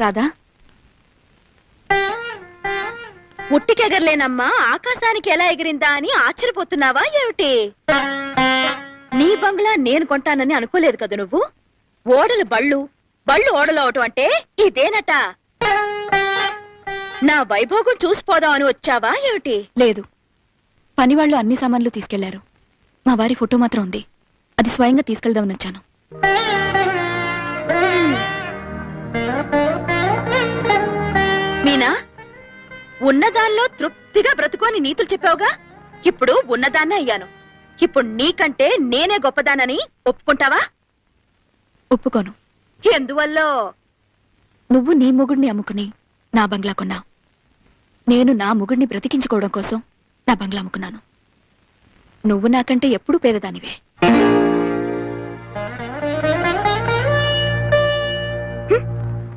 రాధా? ఉట్టికెగరలేనమ్మా ఆకాశానికి ఎలా ఎగిరిందా అని ఆశ్చర్యపోతున్నావా ఏమిటి? నీ బంగ్లా నేను కొంటానని అనుకోలేదు కదా నువ్వు? ఓడలు బళ్ళు బళ్ళు ఓడలు అవటం అంటే ఇదేనట. నా వైభోగం చూసిపోదాం అని వచ్చావా ఏమిటి? లేదు. పనివాళ్ళు అన్ని సామాన్లు తీసుకెళ్ళారు. మా వారి ఫోటో మాత్రం ఉంది. అది స్వయంగా తీసుకెళ్దామని వచ్చాను. మీనా ఉన్నదానిలో తృప్తిగా బ్రతుకోని నీతులు చెప్పావుగా? ఇప్పుడు ఉన్నదాన్నే అయ్యాను. ఇప్పుడు నీకంటే నేనే గొప్పదానని ఒప్పుకుంటావా? ఒప్పుకోను. ఎందువల్లో? నువ్వు నీ మొగుడిని అమ్ముకుని నా బంగ్లా కొన్నావు. నేను నా మొగుడిని బ్రతికించుకోవడం కోసం నా బంగ్లా అమ్ముకున్నాను. నువ్వు నాకంటే ఎప్పుడూ పేదదానివే.